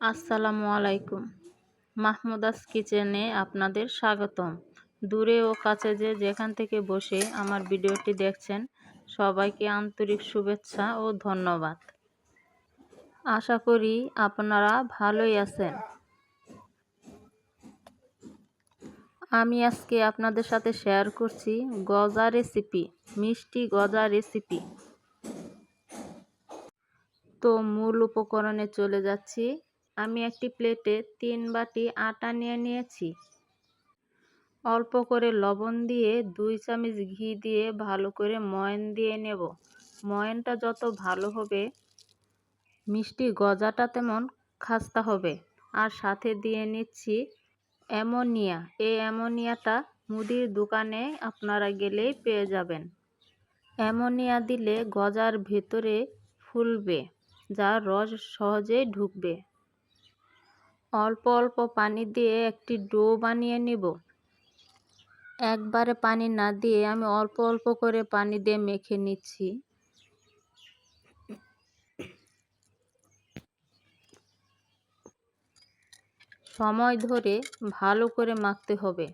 আসসালামু আলাইকুম। মাহমুদাস কিচেনে আপনাদের স্বাগতম। দূরে ও কাছে যে যেখান থেকে বসে আমার ভিডিওটি দেখছেন, সবাইকে আন্তরিক শুভেচ্ছা ও ধন্যবাদ। আশা করি আপনারা ভালোই আছেন। আমি আজকে আপনাদের সাথে শেয়ার করছি গজা রেসিপি, মিষ্টি গজা রেসিপি। তো মূল উপকরণে চলে যাচ্ছি। আমি একটি প্লেটে তিন বাটি আটা নিয়ে নিয়েছি। অল্প করে লবণ দিয়ে দুই চামচ ঘি দিয়ে ভালো করে ময়ন দিয়ে নেব। ময়নটা যত ভালো হবে, মিষ্টি গজাটা তেমন খাস্তা হবে। আর সাথে দিয়ে নিচ্ছি অ্যামোনিয়া। এই অ্যামোনিয়াটা মুদির দোকানে আপনারা গেলেই পেয়ে যাবেন। অ্যামোনিয়া দিলে গজার ভেতরে ফুলবে, যার রস সহজেই ঢুকবে। অল্প অল্প পানি দিয়ে একটি ডো বানিয়ে নিব। একবারে পানি না দিয়ে আমি অল্প অল্প করে পানি দিয়ে মেখে নিচ্ছি। সময় ধরে ভালো করে মাখতে হবে।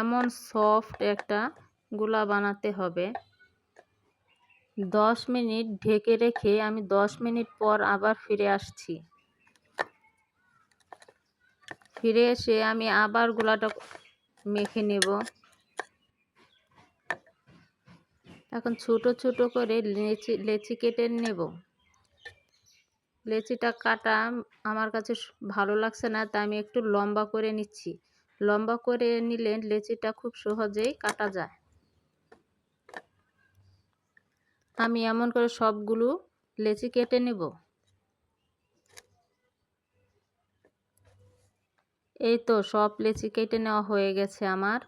এমন সফট একটা গুলা বানাতে হবে। দশ মিনিট ঢেকে রেখে আমি দশ মিনিট পর আবার ফিরে আসছি। ফিরে এসে আমি আবার গোলাটা মেখে নেব। এখন ছোট ছোট করে লেচি লেচি কেটে নেব। লেচিটা কাটা আমার কাছে ভালো লাগছে না, তাই আমি একটু লম্বা করে নিচ্ছি। লম্বা করে নিলে লেচিটা খুব সহজেই কাটা যায়। আমি এমন করে সবগুলো লেচি কেটে নেব। এই তো সব লেচি কেটে নেওয়া হয়ে গেছে আমার।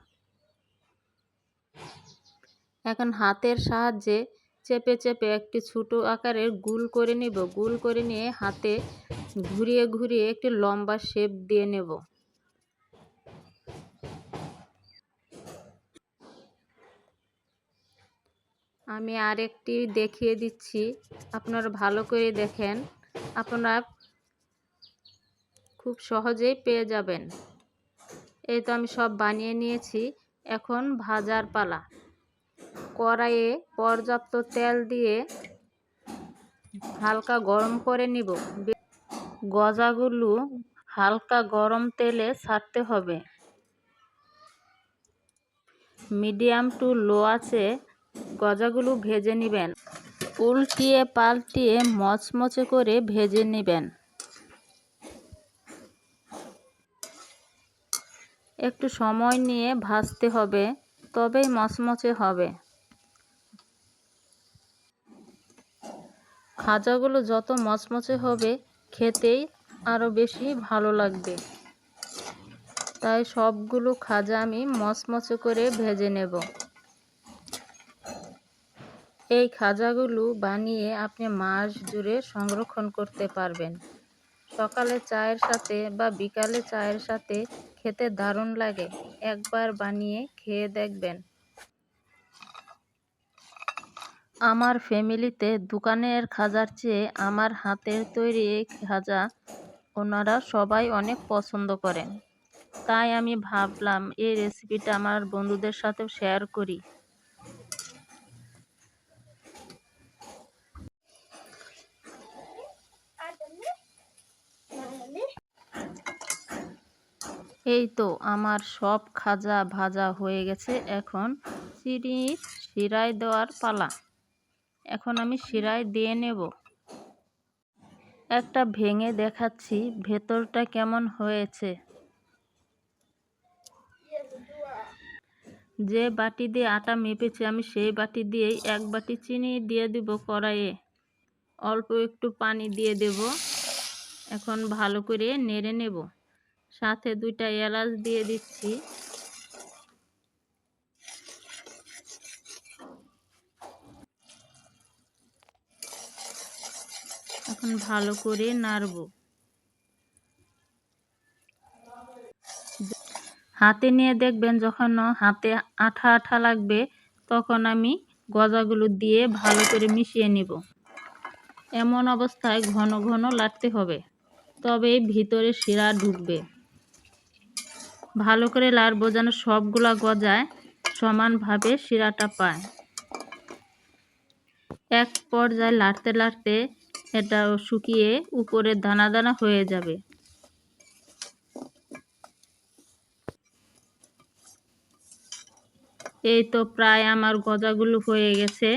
এখন হাতের সাহায্যে চেপে চেপে একটি ছোট আকারের গুল করে নেব। গুল করে নিয়ে হাতে ঘুরিয়ে ঘুরিয়ে একটি লম্বা শেপ দিয়ে নেব। আমি আরেকটি দেখিয়ে দিচ্ছি। আপনারা ভালো করে দেখেন। আপনারা খুব সহজেই পেয়ে যাবেন। এই তো আমি সব বানিয়ে নিয়েছি। এখন ভাজার পালা। কড়াইয়ে পর্যাপ্ত তেল দিয়ে হালকা গরম করে নিব। গজাগুলো হালকা গরম তেলে ছাড়তে হবে। মিডিয়াম টু লো আছে। গজাগুলো ভেজে নেবেন। উল্টিয়ে পাল্টিয়ে মচমচে করে ভেজে নেবেন। একটু সময় নিয়ে ভাজতে হবে, তবেই মচমচে হবে। খাজাগুলো যত মচমচে হবে, খেতেই আরও বেশি ভালো লাগবে। তাই সবগুলো খাজা আমি মচমচে করে ভেজে নেব। এই খাজাগুলো বানিয়ে আপনি মাস জুড়ে সংরক্ষণ করতে পারবেন। সকালে চায়ের সাথে বা বিকালে চায়ের সাথে খেতে দারুণ লাগে। একবার বানিয়ে খেয়ে দেখবেন। আমার ফ্যামিলিতে দোকানের খাজার চেয়ে আমার হাতের তৈরি এই খাজা ওনারা সবাই অনেক পছন্দ করেন। তাই আমি ভাবলাম এই রেসিপিটা আমার বন্ধুদের সাথেও শেয়ার করি। এই তো আমার সব খাজা ভাজা হয়ে গেছে। এখন চিনির শিরায় দেওয়ার পালা। এখন আমি শিরায় দিয়ে নেব। একটা ভেঙে দেখাচ্ছি, ভেতরটা কেমন হয়েছে। যে বাটি দিয়ে আটা মেপেছি, আমি সেই বাটি দিয়েই এক বাটি চিনি দিয়ে দিব কড়াইয়ে। অল্প একটু পানি দিয়ে দেব। এখন ভালো করে নেড়ে নেব। সাথে দুইটা এলাচ দিয়ে দিচ্ছি। এখন ভালো করে নাড়ব। হাতে নিয়ে দেখবেন যখন হাতে আঠা আঠা লাগবে, তখন আমি গজাগুলো দিয়ে ভালো করে মিশিয়ে নিব। এমন অবস্থায় ঘন ঘন লাটতে হবে, তবে ভিতরে শিরা ঢুকবে। ভালো করে লাড়বো যেন সবগুলা গজায় সমানভাবে শিরাটা পায়। এক পর্যায়ে লাড়তে লাড়তে এটা শুকিয়ে উপরে দানা দানা হয়ে যাবে। এই তো প্রায় আমার গজাগুলো হয়ে গেছে।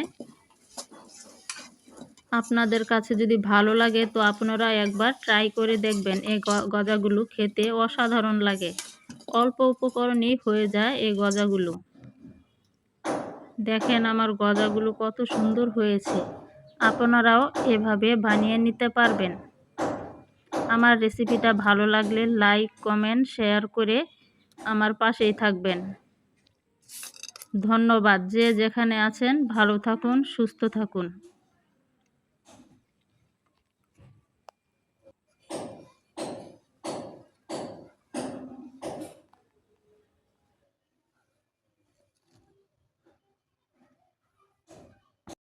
আপনাদের কাছে যদি ভালো লাগে তো আপনারা একবার ট্রাই করে দেখবেন, এই গজাগুলো খেতে অসাধারণ লাগে। অল্প উপকরণেই হয়ে যায় এই গজাগুলো। দেখেন আমার গজাগুলো কত সুন্দর হয়েছে। আপনারাও এভাবে বানিয়ে নিতে পারবেন। আমার রেসিপিটা ভালো লাগলে লাইক, কমেন্ট, শেয়ার করে আমার পাশেই থাকবেন। ধন্যবাদ। যে যেখানে আছেন, ভালো থাকুন, সুস্থ থাকুন।